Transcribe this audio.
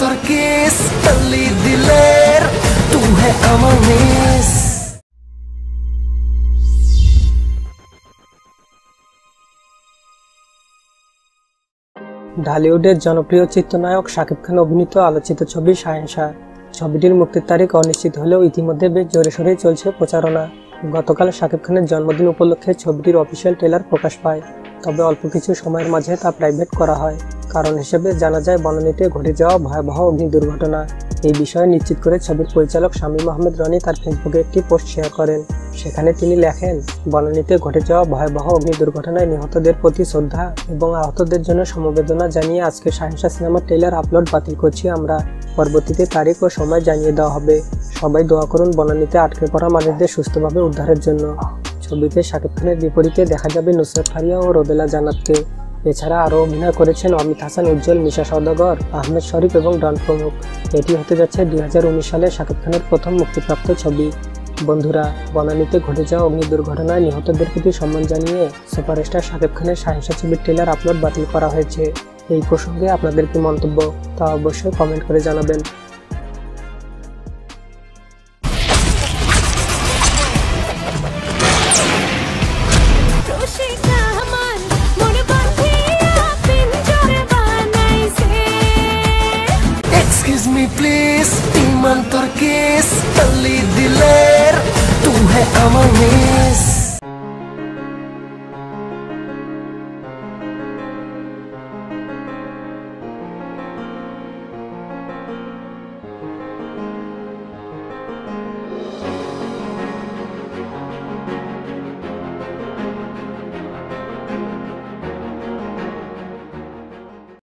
তোর কিস তল্লি দিলের তু মিস ঢালিউডের জনপ্রিয় চিত্রনায়ক শাকিব খান অভিনীত আলোচিত ছবি শাহেনশাহ ছবিটির মুক্তির তারিখ অনিশ্চিত হলেও ইতিমধ্যে বেশ জোরে সোরে চলছে প্রচারণা। গতকাল শাকিব খানের জন্মদিন উপলক্ষে ছবিটির অফিসিয়াল ট্রেলার প্রকাশ পায়। তবে অল্প কিছু সময়ের মাঝে তা প্রাইভেট করা হয়। কারণ হিসেবে জানা যায়, বনানীতে ঘটে যাওয়া ভয়াবহ অগ্নি দুর্ঘটনা। এই বিষয়ে নিশ্চিত করে ছবির পরিচালক শামীম আহমেদ রনি তার ফেসবুকে একটি পোস্ট শেয়ার করেন। সেখানে তিনি লেখেন, বনানীতে ঘটে যাওয়া ভয়াবহ অগ্নি দুর্ঘটনায় নিহতদের প্রতি শ্রদ্ধা এবং আহতদের জন্য সমবেদনা জানিয়ে আজকে সাহেন্সা সিনেমার ট্রেলার আপলোড বাতিল করছি আমরা। পরবর্তীতে তারিখ ও সময় জানিয়ে দেওয়া হবে। সবাই দোয়া করুন বনানীতে আটকে পড়া মানুষদের সুস্থভাবে উদ্ধারের জন্য। ছবিতে শাকিব খানের বিপরীতে দেখা যাবে নুসরত ফারিয়া ও রোদেলা জান্নাতকে। এছাড়া আরও অভিনয় করেছেন অমিত হাসান, উজ্জ্বল, মিশা সওদাগর, আহমেদ শরীফ এবং ডন প্রমুখ। এটি হতে যাচ্ছে দুই হাজার উনিশ সালে শাকিব খানের প্রথম মুক্তিপ্রাপ্ত ছবি। বন্ধুরা, বনানীতে ঘটে যাওয়া অগ্নি দুর্ঘটনায় নিহতদের প্রতি সম্মান জানিয়ে সুপারস্টার শাকিব খানের সাহিংসা ছবির ট্রেলার আপলোড বাতিল করা হয়েছে। এই প্রসঙ্গে আপনাদের কি মন্তব্য তা অবশ্যই কমেন্ট করে জানাবেন। এক্সকিউজ মি প্লিজ ইমান তোর কিস তল্লি দিলের তু হে আমার মিস